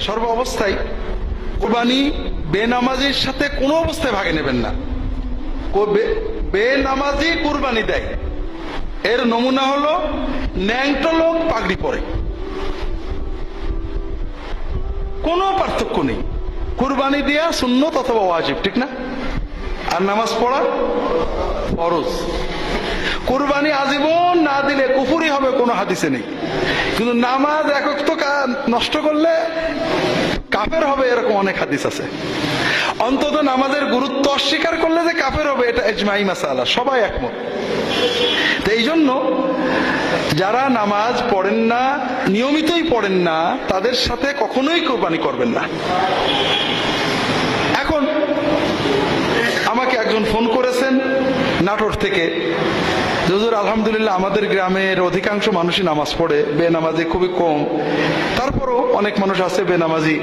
সর্ব অবস্থায় কোরবানি বেনামাজির সাথে কোনো অবস্থায় ভাগে নেবেন না। বেনামাজি কুরবানি দেয়। এর নমুনা হলো ন্যাংটো লোক পাগড়ি পরে। কোনো পার্থক্য নেই। কুরবানি দেয়া সুন্নত অথবা ওয়াজিব, ঠিক না? আর নামাজ পড়া ফরজ। কুরবানি আজীবন না দিলে কুফুরি হবে কোনো হাদিসে নেই। কিন্তু নামাজ একক তো নষ্ট করলে কাফের হবে এরকম অনেক হাদিস আছে। অন্তত নামাজের গুরুত্ব অস্বীকার করলে যে কাফের হবে, এটা এজমাই মাসালা, সবাই একমত। তো এই জন্য যারা নামাজ পড়েন না, নিয়মিতই পড়েন না, তাদের সাথে কখনোই কোরবানি করবেন না। এখন আমাকে একজন ফোন করেছেন নাটোর থেকে। যে হুজুর, আলহামদুলিল্লাহ আমাদের গ্রামের অধিকাংশ মানুষই নামাজ পড়ে, বেনামাজি খুবই কম। তারপরও অনেক মানুষ আছে বেনামাজি।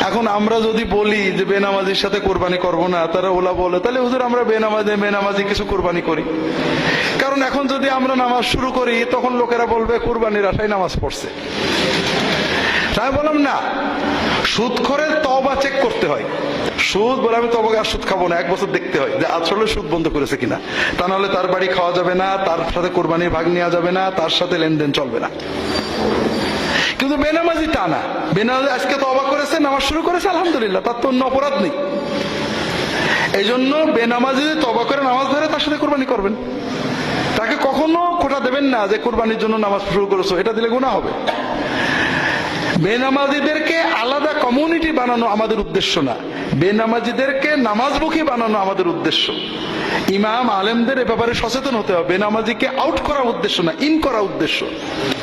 এখন আমরা যদি বলি যে বেনামাজির সাথে কোরবানি করব না, তারা ওলা বলে, তাহলে হুজুর আমরা বেনামাজি বেনামাজি কিছু কোরবানি করি। কারণ এখন যদি আমরা নামাজ শুরু করি, তখন লোকেরা বলবে, কোরবানির আশায় নামাজ পড়ছে। তাই বললাম, না, সুদ করে তবা চেক করতে হয়। সুদ বলে, আমি তবাকে আর সুদ খাব না, এক বছর দেখতে হয়। যে আসলে সুদ বন্ধ করেছে কিনা। তা নাহলে তার বাড়ি খাওয়া যাবে না, তার সাথে কোরবানির ভাগ নেওয়া যাবে না, তার সাথে লেনদেন চলবে না। কিন্তু বেনামাজি তা না। বেনামাজি আজকে তো অবাক করেছে, নামাজ শুরু করেছে, আলহামদুলিল্লাহ, তার তো অন্য অপরাধ নেই। এই জন্য বেনামাজি তবা করে নামাজ ধরে, তার সাথে কোরবানি করবেন। তাকে কখনো খোটা দেবেন না যে, কোরবানির জন্য নামাজ শুরু করেছ, এটা দিলে গুণা হবে। বেনামাজিদেরকে আলাদা কমিউনিটি বানানো আমাদের উদ্দেশ্য না। বেনামাজিদেরকে নামাজমুখী বানানো আমাদের উদ্দেশ্য। ইমাম আলেমদের এ ব্যাপারে সচেতন হতে হবে। বেনামাজিকে আউট করা উদ্দেশ্য না ইন করা উদ্দেশ্য।